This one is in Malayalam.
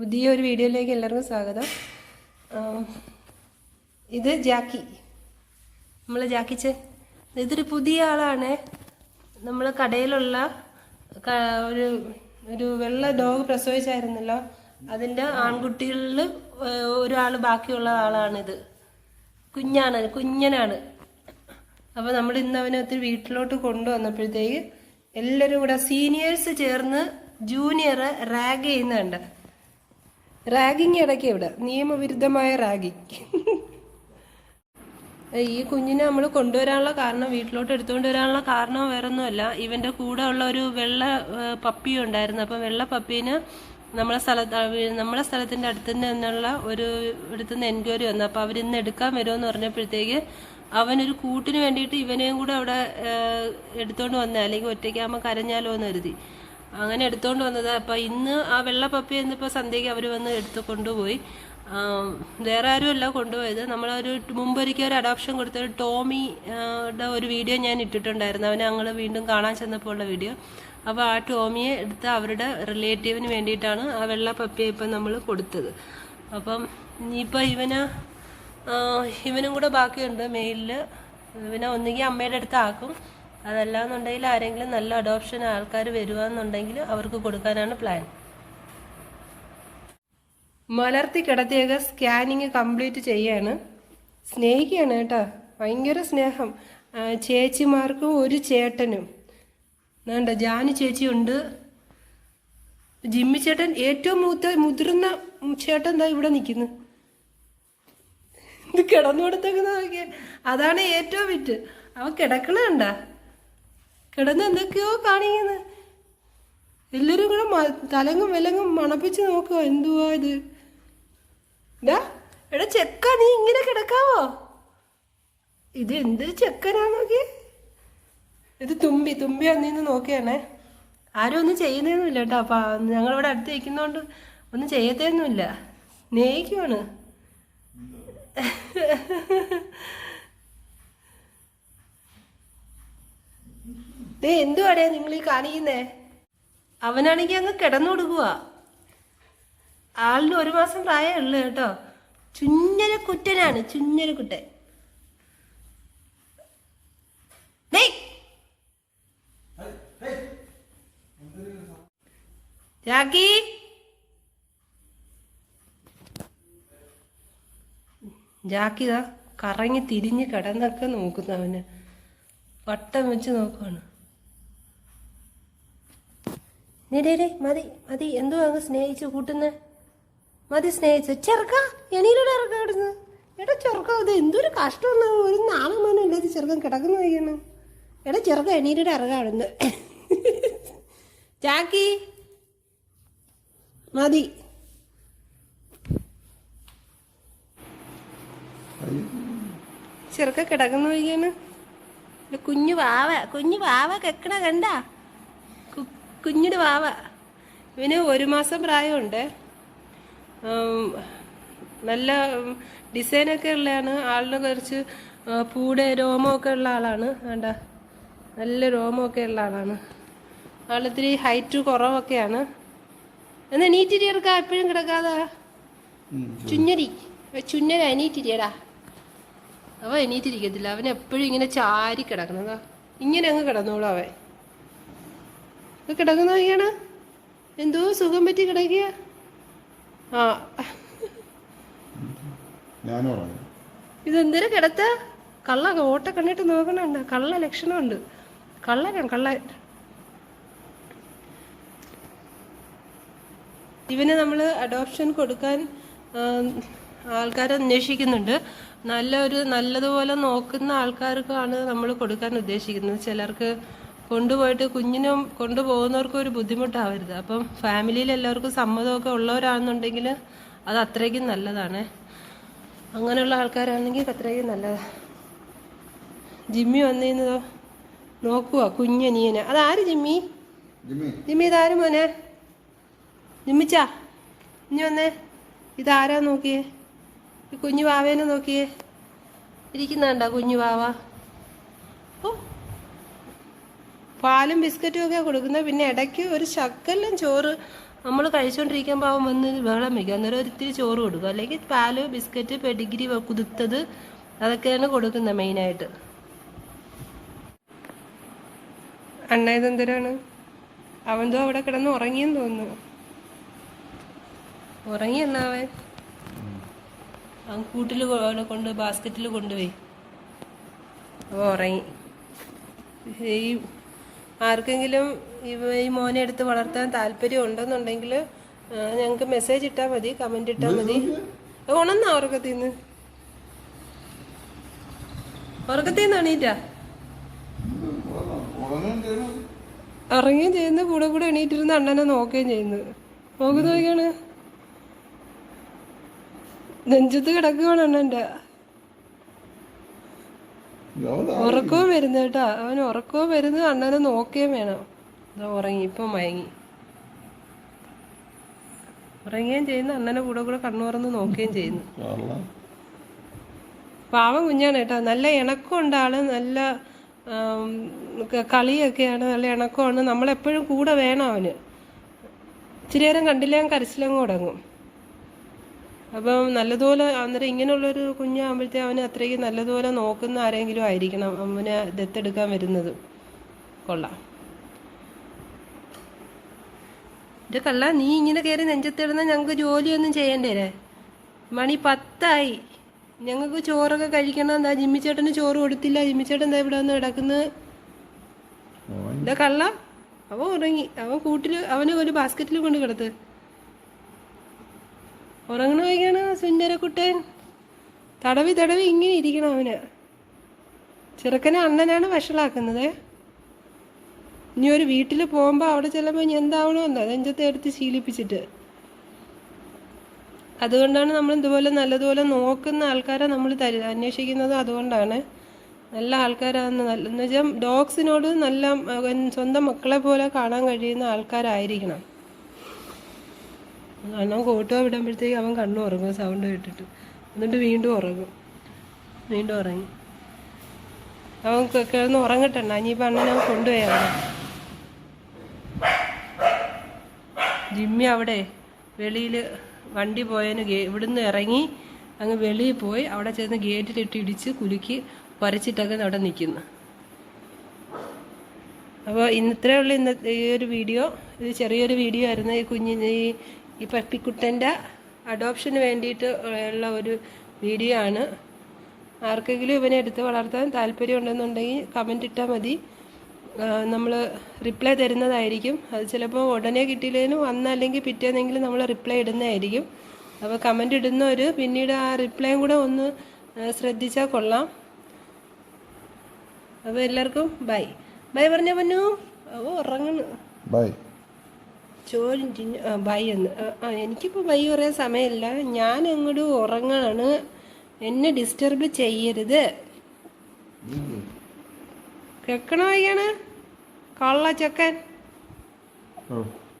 പുതിയ ഒരു വീഡിയോയിലേക്ക് എല്ലാവർക്കും സ്വാഗതം. ഇത് ജാക്കി. നമ്മൾ ജാക്കിച്ച് ഇതൊരു പുതിയ ആളാണ്. നമ്മൾ കടയിലുള്ള ഒരു ഒരു വെള്ള ഡോഗ് പ്രസവിച്ചായിരുന്നല്ലോ. അതിന്റെ ആൺകുട്ടികളിൽ ഒരാൾ ബാക്കിയുള്ള ആളാണിത്. കുഞ്ഞാണ് കുഞ്ഞനാണ്. അപ്പോൾ നമ്മൾ ഇന്ന് അവനെ ഒത്തിരി വീട്ടിലോട്ട് കൊണ്ടുവന്നപ്പോഴത്തേക്ക് എല്ലാവരും കൂടെ സീനിയേഴ്സ് ചേർന്ന് ജൂനിയറെ റാഗ് ചെയ്യുന്നുണ്ട്. റാഗിങ് ഇടയ്ക്ക് ഇവിടെ. നിയമവിരുദ്ധമായ റാഗിങ്. ഈ കുഞ്ഞിനെ നമ്മൾ കൊണ്ടുവരാനുള്ള കാരണം വീട്ടിലോട്ട് എടുത്തുകൊണ്ട് വരാനുള്ള കാരണം വേറൊന്നുമല്ല. ഇവന്റെ കൂടെ ഉള്ള ഒരു വെള്ള പപ്പിയും പപ്പി ഉണ്ടായിരുന്നു. അപ്പം വെള്ള പപ്പീന് നമ്മളെ സ്ഥലത്ത് നമ്മളെ സ്ഥലത്തിന്റെ അടുത്ത് നിന്നുള്ള ഒരു അടുത്തുനിന്ന് എൻക്വയറി വന്നു. അപ്പോൾ അവരിന്ന് എടുക്കാൻ വരുമെന്ന് പറഞ്ഞപ്പോഴത്തേക്ക് അവനൊരു കൂട്ടിന് വേണ്ടിയിട്ട് ഇവനെയും കൂടെ അവിടെ എടുത്തുകൊണ്ട് വന്ന. അല്ലെങ്കിൽ ഒറ്റയ്ക്കാകുമ്പോൾ കരഞ്ഞാലോ എന്ന് കരുതി. അങ്ങനെ എടുത്തുകൊണ്ട് വന്നത്. അപ്പം ഇന്ന് ആ വെള്ള പപ്പി എന്നിപ്പോൾ സന്ധ്യയ്ക്ക് അവർ വന്ന് എടുത്ത് കൊണ്ടുപോയി. വേറെ ആരുമല്ല കൊണ്ടുപോയത്. നമ്മളൊരു മുമ്പൊരിക്കൽ ഒരു അഡോപ്ഷൻ കൊടുത്ത ഒരു ടോമി ആ, ഒരു വീഡിയോ ഞാൻ ഇട്ടിട്ടുണ്ടായിരുന്നു. അവനെ ഞങ്ങൾ വീണ്ടും കാണാൻ ചെന്നപ്പോൾ ഉള്ള വീഡിയോ അപ്പോൾ ആ ടോമിയെ എടുത്ത് അവരുടെ റിലേറ്റീവിന് വേണ്ടിയിട്ടാണ് ആ വെള്ള പപ്പിയെ ഇപ്പം നമ്മൾ കൊടുത്തത്. അപ്പം ഇനിയിപ്പോൾ ഇവന് ഇവനും കൂടെ ബാക്കിയുണ്ട് മെയിലിൽ ഇവനെ ഒന്നുകിൽ അമ്മയുടെ അടുത്ത് ആക്കും അതല്ലാന്നുണ്ടെങ്കിൽ ആരെങ്കിലും നല്ല അഡോപ്ഷൻ ആൾക്കാർ വരുവാന്നുണ്ടെങ്കിൽ അവർക്ക് കൊടുക്കാനാണ് പ്ലാൻ മലർത്തി കിടത്തിയൊക്കെ സ്കാനിങ് കംപ്ലീറ്റ് ചെയ്യാണ്. സ്നേഹിക്കുകയാണ് കേട്ടോ. ഭയങ്കര സ്നേഹം. ചേച്ചിമാർക്കും ഒരു ചേട്ടനും. വേണ്ട ജാനു ചേച്ചിയുണ്ട്. ജിമ്മി ചേട്ടൻ ഏറ്റവും മൂത്ത മുതിർന്ന ചേട്ടൻ എന്താ ഇവിടെ നിൽക്കുന്നു. ഇത് കിടന്നു കൊടുത്തേക്കുന്ന അതാണ് ഏറ്റവും വിറ്റ്. അവ കിടക്കണ കണ്ട. കിടന്ന് എന്തൊക്കെയോ കാണിക്കുന്നത് എല്ലാവരും കൂടെ തലങ്ങും വിലങ്ങും മണപ്പിച്ച് നോക്കുക എന്തുവാ ഇത്? ഡാ എടാ ചെക്ക നീ ഇങ്ങനെ കിടക്കാവോ? ഇത് എന്ത് ചെക്കനാ നോക്കി ഇത് തുമ്പി തുമ്പി അന്നീന്ന് നോക്കിയാണേ ആരും ഒന്നും ചെയ്യുന്നതൊന്നുമില്ല കേട്ടോ അപ്പൊ ഞങ്ങളിവിടെ അടുത്ത് നിൽക്കുന്നോണ്ട് ഒന്നും ചെയ്യത്തേന്നുമില്ല. സ്നേഹിക്കുവാണ്. ദേ എന്തുവാടേ നിങ്ങൾ ഈ കാണിക്കുന്നേ? അവനാണെങ്കിൽ അങ്ങ് കിടന്നു കൊടുക്കുക ആളിന് ഒരു മാസം പ്രായമേ ഉള്ളു കേട്ടോ. ചുഞ്ഞര കുറ്റനാണ് ചുഞ്ഞര കുട്ടൻ. രാഖി. ജാക്കി ജാക്കി ഇതാ കറങ്ങി തിരിഞ്ഞ് കിടന്നൊക്കെ നോക്കുന്നു അവന് വട്ടം വെച്ച് നോക്കുവാണ്. നീ ഡേ ഡേ മതി മതി. എന്തോ അങ്ങ് സ്നേഹിച്ചു കൂട്ടുന്ന. മതി സ്നേഹിച്ചു. ചെറുക്ക എണീലൂടെ ഇറക്കം കിടന്ന്. എടാ ചെറുക്ക ഇത് എന്തൊരു കഷ്ടമാണ്. ഒരു നാളമാനം ഇല്ലാതെ ചെറുക്കൻ കിടക്കുന്ന വയ്യാണ് എടാ ചെറുക്ക എണീലൂടെ ഇറക്കം കിടന്ന്. ചാക്കി മതി. ചെറുക്ക കിടക്കുന്ന വയ്യാണ് കുഞ്ഞു വാവ കുഞ്ഞു വാവ കെക്കണ കണ്ട? കു- കുഞ്ഞിന് വാവ. ഇവന് ഒരു മാസം പ്രായമുണ്ട്. നല്ല ഡിസൈനൊക്കെ ഉള്ളതാണ് ആളിന് കുറച്ച് പൂടെ രോമമൊക്കെ ഉള്ള ആളാണ്. വേണ്ട നല്ല രോമമൊക്കെ ഉള്ള ആളാണ്. ആളിത്തിരി ഹൈറ്റ് കുറവൊക്കെയാണ്. എന്നാ നീറ്റിരി ഇറക്കാം എപ്പോഴും കിടക്കാതെ? ചുഞ്ഞരി ചുഞ്ഞര അനീറ്റിരിയടാ അവൻ എണീറ്റിരിക്കത്തില്ല. അവൻ എപ്പോഴും ഇങ്ങനെ ചാരി കിടക്കണതാ ഇങ്ങനെ അങ്ങ് കിടന്നോളൂ അവൻ. ഇത് കിടക്കുന്ന നോക്കിയാണ് എന്തോ സുഖം പറ്റി കിടക്കുക ആ. ഇതെന്തൊരു കിടത്ത? കള്ള ഓട്ട കണ്ണിട്ട് നോക്കണുണ്ട്. കള്ള ലക്ഷണമുണ്ട്. കള്ളനാണ് കള്ള. ഇവന് നമ്മൾ അഡോപ്ഷൻ കൊടുക്കാൻ ആൾക്കാർ അന്വേഷിക്കുന്നുണ്ട്. നല്ലൊരു നല്ലതുപോലെ നോക്കുന്ന ആൾക്കാർക്കാണ് നമ്മൾ കൊടുക്കാൻ ഉദ്ദേശിക്കുന്നത്. ചിലർക്ക് കൊണ്ടുപോയിട്ട് കുഞ്ഞിനും കൊണ്ടുപോകുന്നവർക്കും ഒരു ബുദ്ധിമുട്ടാവരുത്. അപ്പം ഫാമിലിയിൽ എല്ലാവർക്കും സമ്മതമൊക്കെ ഉള്ളവരാണെന്നുണ്ടെങ്കിൽ അത് അത്രയ്ക്കും നല്ലതാണ്. അങ്ങനെയുള്ള ആൾക്കാരാണെങ്കിൽ അത്രയ്ക്കും നല്ലതാണ് ജിമ്മി വന്നിരുന്നതോ? നോക്കുക കുഞ്ഞനിയനെ. അതാര് ജിമ്മി? ജിമ്മി. ഇതാര് മോനെ? ജിമ്മിച്ചാ ഇനി വന്നേ. ഇതാരാ നോക്കിയേ? ഈ കുഞ്ഞു വാവേനെ നോക്കിയേ? ഇരിക്കുന്നുണ്ടോ കുഞ്ഞു വാവ ഓ പാലും ബിസ്ക്കറ്റും ഒക്കെ കൊടുക്കുന്നത്. പിന്നെ ഇടയ്ക്ക് ഒരു ശക്കലും ചോറ് നമ്മൾ കഴിച്ചുകൊണ്ടിരിക്കുമ്പോൾ അവൻ വന്ന് വെള്ളം വയ്ക്കും. അന്നേരം ഒരു ഇത്തിരി ചോറ് കൊടുക്കും. അല്ലെങ്കിൽ പാൽ ബിസ്ക്കറ്റ് പെഡിഗ്രി കുതിർത്തത് അതൊക്കെയാണ് കൊടുക്കുന്നത് മെയിനായിട്ട് അണ്ണ ഇതെന്തരാണ്? അവന്തോ അവിടെ കിടന്ന് ഉറങ്ങിയെന്ന് തോന്നുന്നു. ഉറങ്ങി അവൻ? കൂട്ടിൽ അവിടെ കൊണ്ട് ബാസ്ക്കറ്റിൽ കൊണ്ടുപോയി. അപ്പോൾ ഉറങ്ങി. ഈ ആർക്കെങ്കിലും ഈ മോനെ എടുത്ത് വളർത്താൻ താല്പര്യം ഉണ്ടെന്നുണ്ടെങ്കിൽ ഞങ്ങൾക്ക് മെസ്സേജ് ഇട്ടാൽ മതി കമന്റ് ഇട്ടാൽ മതി. ഉണന്നാ ഉറക്കത്തിന്ന്? ഉറക്കത്തിന്ന് എണീറ്റാ? ഇറങ്ങുകയും ചെയ്യുന്നു കൂടെ കൂടെ എണീറ്റിരുന്ന് അണ്ണനെ നോക്കുകയും ചെയ്യുന്നു. നോക്കുന്നു നോക്കിയാണ് നെഞ്ചത്ത് കിടക്കുകയാണ് അണ്ണന്റെ. ഉറക്കവും വരുന്നു കേട്ടാ. അവൻ ഉറക്കവും വരുന്ന അണ്ണനെ നോക്കുകയും വേണം. ഇതാ ഉറങ്ങി ഇപ്പം മയങ്ങി. ഉറങ്ങുകയും ചെയ്യുന്നു അണ്ണനെ കൂടെ കൂടെ കണ്ണു തുറന്ന് നോക്കുകയും ചെയ്യുന്നു. പാവം കുഞ്ഞാണ് കേട്ടോ. നല്ല ഇണക്കമുണ്ട് ആൾ നല്ല കളിയൊക്കെയാണ് നല്ല ഇണക്കമാണ്. നമ്മളെപ്പോഴും കൂടെ വേണം അവന്. ഇച്ചിരി നേരം കണ്ടില്ല കരച്ചിലങ്ങ് തുടങ്ങും. അപ്പം നല്ലതുപോലെ അന്നേരം ഇങ്ങനെയുള്ളൊരു കുഞ്ഞാകുമ്പോഴത്തേ അവന് അത്രയ്ക്ക് നല്ലതുപോലെ നോക്കുന്ന ആരെങ്കിലും ആയിരിക്കണം അവനെ ദത്തെടുക്കാൻ വരുന്നത്. കൊള്ളാം. ഇത് കള്ള നീ ഇങ്ങനെ കയറി നെഞ്ചത്തിടുന്ന ഞങ്ങൾക്ക് ജോലിയൊന്നും ചെയ്യണ്ടേരേ മണി പത്തായി. ഞങ്ങൾക്ക് ചോറൊക്കെ കഴിക്കണം. എന്താ ജിമ്മിച്ചേട്ടന് ചോറ് കൊടുത്തില്ല. ജിമ്മിച്ചേട്ടൻ എന്താ ഇവിടെ വന്ന് കിടക്കുന്നത് എന്താ കള്ള അവൻ ഉറങ്ങി. അവൻ കൂട്ടിൽ അവന് ഒരു ബാസ്ക്കറ്റിൽ കൊണ്ട് കിടത്ത്. ഉറങ്ങണ വൈകാണ് സുന്ദരക്കുട്ടൻ തടവി തടവി ഇങ്ങനെ ഇരിക്കണം അവന്. ചെറുക്കനെ അണ്ണനാണ് വഷളാക്കുന്നത്. ഇനി ഒരു വീട്ടിൽ പോകുമ്പോൾ അവിടെ ചെല്ലുമ്പോൾ ഇനി എന്താവണോ എന്താ നെഞ്ചത്തെ എടുത്ത് ശീലിപ്പിച്ചിട്ട്. അതുകൊണ്ടാണ് നമ്മൾ ഇതുപോലെ നല്ലതുപോലെ നോക്കുന്ന ആൾക്കാരെ നമ്മൾ തരു അന്വേഷിക്കുന്നത് അതുകൊണ്ടാണ്. നല്ല ആൾക്കാരാണ് നല്ല എന്ന് വെച്ചാൽ ഡോഗ്സിനോട് നല്ല സ്വന്തം മക്കളെ പോലെ കാണാൻ കഴിയുന്ന ആൾക്കാരായിരിക്കണം. കാരണം കോട്ടുക വിടുമ്പോഴത്തേക്ക് അവൻ കണ്ണു ഉറങ്ങും സൗണ്ട് കേട്ടിട്ട്. എന്നിട്ട് വീണ്ടും ഉറങ്ങും. വീണ്ടും ഉറങ്ങി. അവൻ കിടന്ന് ഉറങ്ങട്ടെണ്ണ ഇനിയിപ്പോൾ അണ്ണനെ അവൻ കൊണ്ടുപോയാണ് ജിമ്മി അവിടെ വെളിയിൽ വണ്ടി പോയതിന് ഗേ ഇവിടുന്ന് ഇറങ്ങി അങ്ങ് വെളിയിൽ പോയി അവിടെ ചെന്ന് ഗേറ്റിലിട്ട് ഇടിച്ച് കുലുക്കി വരച്ചിട്ടൊക്കെ അവിടെ നിൽക്കുന്നു അപ്പോൾ ഇന്നത്രേ ഉള്ള ഇന്നത്തെ ഈ ഒരു വീഡിയോ. ഇത് ചെറിയൊരു വീഡിയോ ആയിരുന്നു. ഈ കുഞ്ഞിന് ഈ ഈ പപ്പിക്കുട്ടന്റെ അഡോപ്ഷന് വേണ്ടിയിട്ട് ഉള്ള ഒരു വീഡിയോ ആണ്. ആർക്കെങ്കിലും ഇവനെ എടുത്ത് വളർത്താൻ താല്പര്യം ഉണ്ടെന്നുണ്ടെങ്കിൽ കമന്റ് ഇട്ടാൽ മതി നമ്മൾ റിപ്ലൈ തരുന്നതായിരിക്കും. അത് ചിലപ്പോൾ ഉടനെ കിട്ടിയില്ലെങ്കിലും വന്നല്ലെങ്കിൽ പിറ്റേന്നെങ്കിലും നമ്മൾ റിപ്ലൈ ഇടുന്നതായിരിക്കും. അപ്പോൾ കമന്റ് ഇടുന്നവർ പിന്നീട് ആ റിപ്ലൈയും കൂടെ ഒന്ന് ശ്രദ്ധിച്ചാൽ കൊള്ളാം. അപ്പോൾ എല്ലാവർക്കും ബൈ ബൈ പറഞ്ഞ പൊന്നു. ഓ ഉറങ്ങണ് ബൈ ആ, ബൈ എന്ന്. എനിക്കിപ്പോൾ ബൈ പറയാൻ സമയമില്ല. ഞാൻ അങ്ങോട്ട് ഉറങ്ങാണ്. എന്നെ ഡിസ്റ്റർബ് ചെയ്യരുത്. കേക്കണോ അയ്യാണ് കള്ള ചെക്കൻ ഓ